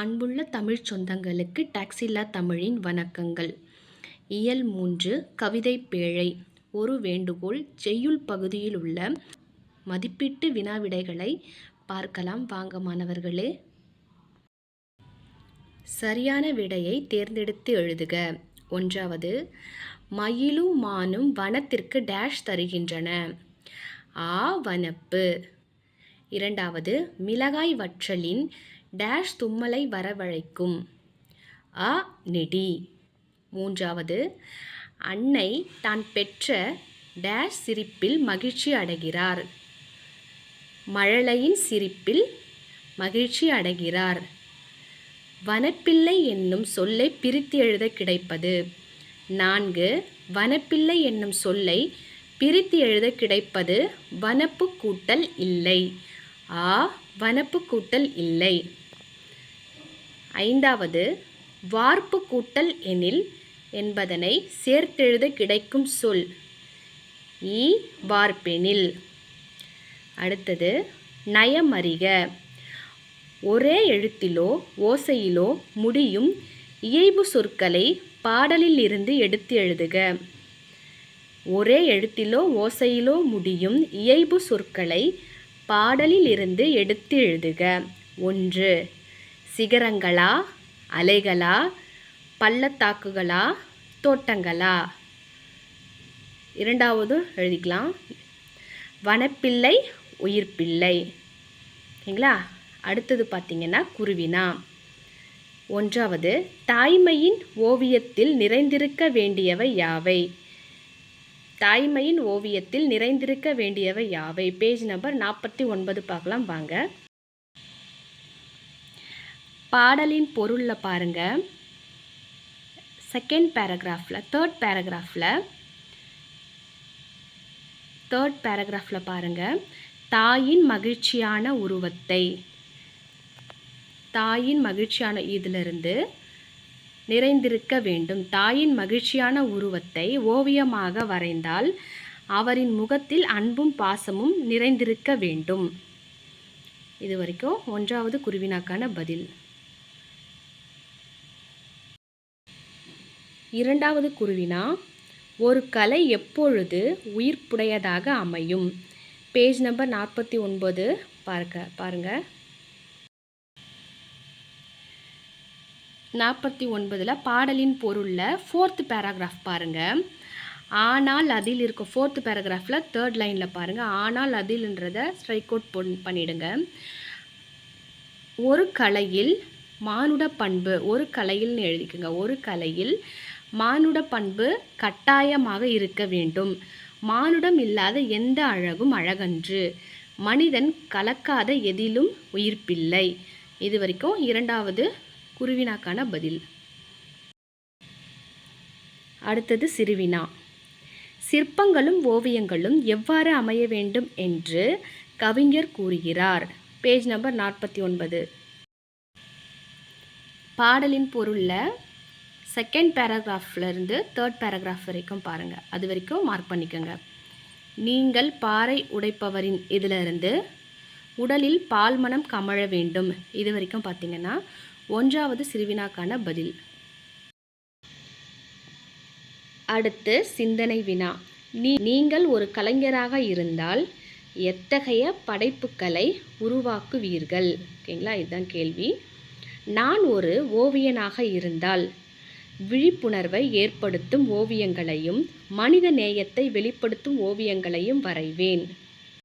அன்புள்ள தமிழ்ச் சொந்தங்களுக்கு டாக்ஸில்லா தமிழின் வணக்கங்கள். இயல் மூன்று கவிதை பேழை. ஒரு வேண்டுகோள் செய்யுள் பகுதியில் உள்ள மதிப்பீட்டு வினாவிடைகளை பார்க்கலாம். வாங்க மாணவர்களே. சரியான விடையை தேர்ந்தெடுத்து எழுதுக. ஒன்றாவது மயிலும் மானும் வனத்திற்கு டேஷ் தருகின்றன. ஆ வனப்பு. இரண்டாவது மிளகாய் வற்றலின் டேஷ் தும்மலை வரவழைக்கும். அ நெடி. மூன்றாவது அன்னை தான் பெற்ற டேஷ் சிரிப்பில் மகிழ்ச்சி அடைகிறார். மழலையின் சிரிப்பில் மகிழ்ச்சி அடைகிறார். வனப்பிள்ளை என்னும் சொல்லை பிரித்து எழுத கிடைப்பது. நான்கு வனப்பிள்ளை என்னும் சொல்லை பிரித்து எழுத கிடைப்பது வனப்பு கூட்டல் இல்லை. ஆ வனப்பு கூட்டல் இல்லை. ஐந்தாவது வார்ப்பு கூட்டல் எனில் என்பதனை சேர்த்தெழுத கிடைக்கும் சொல். ஈ வார்ப்பெனில் அடுத்தது நயமறிக ஒரே எழுத்திலோ ஓசையிலோ முடியும் இயைபு சொற்களை பாடலில் இருந்து எடுத்து எழுதுக. ஒரே எழுத்திலோ ஓசையிலோ முடியும் இயைபு சொற்களை பாடலில் இருந்து எடுத்து எழுதுக. ஒன்று சிகரங்களா அலைகளா பள்ளத்தாக்குகளா தோட்டங்களா? இரண்டாவது எழுதிக்கலாம். வனப்பிள்ளை உயிர்ப்பிள்ளை. ஓகேங்களா? அடுத்தது பார்த்திங்கன்னா குருவினா. ஒன்றாவது தாய்மையின் ஓவியத்தில் நிறைந்திருக்க வேண்டியவை யாவை? தாய்மையின் ஓவியத்தில் நிறைந்திருக்க வேண்டியவை யாவை? பேஜ் நம்பர் நாற்பத்தி ஒன்பது பார்க்கலாம் வாங்க. பாடலின் பொருளில் பாருங்கள் செகண்ட் பேராகிராஃபில் தேர்ட் பேராகிராஃபில் தேர்ட் பேராகிராஃபில் பாருங்கள் தாயின் மகிழ்ச்சியான உருவத்தை தாயின் மகிழ்ச்சியான இதிலிருந்து நிறைந்திருக்க வேண்டும். தாயின் மகிழ்ச்சியான உருவத்தை ஓவியமாக வரைந்தால் அவரின் முகத்தில் அன்பும் பாசமும் நிறைந்திருக்க வேண்டும். இது வரைக்கும் ஒன்றாவது குருவினாக்கான பதில். இரண்டாவது குருவினா ஒரு கலை எப்பொழுது உயிர்ப்புடையதாக அமையும்? பேஜ் நம்பர் நாற்பத்தி ஒன்பது. பார்க்க பாருங்கள் நாற்பத்தி ஒன்பதில் பாடலின் பொருளில் ஃபோர்த் பேராகிராஃப் பாருங்கள் ஆனால் அதில் இருக்க ஃபோர்த் பேராகிராஃபில் தேர்ட் லைனில் பாருங்கள் ஆனால் அதில்ன்றதை ஸ்ட்ரைக் அவுட் பொன் பண்ணிவிடுங்க ஒரு கலையில் மானுட பண்பு ஒரு கலையில்னு எழுதிக்கோங்க. ஒரு கலையில் மானுட பண்பு கட்டாயமாக இருக்க வேண்டும். மானுடம் இல்லாத எந்த அழகும் அழகன்று. மனிதன் கலக்காத எதிலும் உயிர்ப்பில்லை. இது வரைக்கும் இரண்டாவது குருவினாக்கான பதில். அடுத்தது சிறுவினா. சிற்பங்களும் ஓவியங்களும் எவ்வாறு அமைய வேண்டும் என்று கவிஞர் கூறுகிறார். பேஜ் நம்பர் நாற்பத்தி ஒன்பது. பாடலின் பொருளில் செகண்ட் பேராகிராஃப்லேருந்து தேர்ட் பேராகிராஃப் வரைக்கும் பாருங்கள் அது வரைக்கும் மார்க் பண்ணிக்கோங்க. நீங்கள் பாறை உடைப்பவரின் இதிலிருந்து உடலில் பால்மனம் கமழ வேண்டும். இது வரைக்கும் பார்த்தீங்கன்னா ஒன்றாவது சிறுவினாக்கான பதில். அடுத்து சிந்தனை வினா. நீ நீங்கள் ஒரு கலைஞராக இருந்தால் எத்தகைய படைப்புகளை உருவாக்குவீர்கள்? ஓகேங்களா? இதுதான் கேள்வி. நான் ஒரு ஓவியனாக இருந்தால் விழிப்புணர்வை ஏற்படுத்தும் ஓவியங்களையும் மனித நேயத்தை வெளிப்படுத்தும் ஓவியங்களையும் வரைவேன்.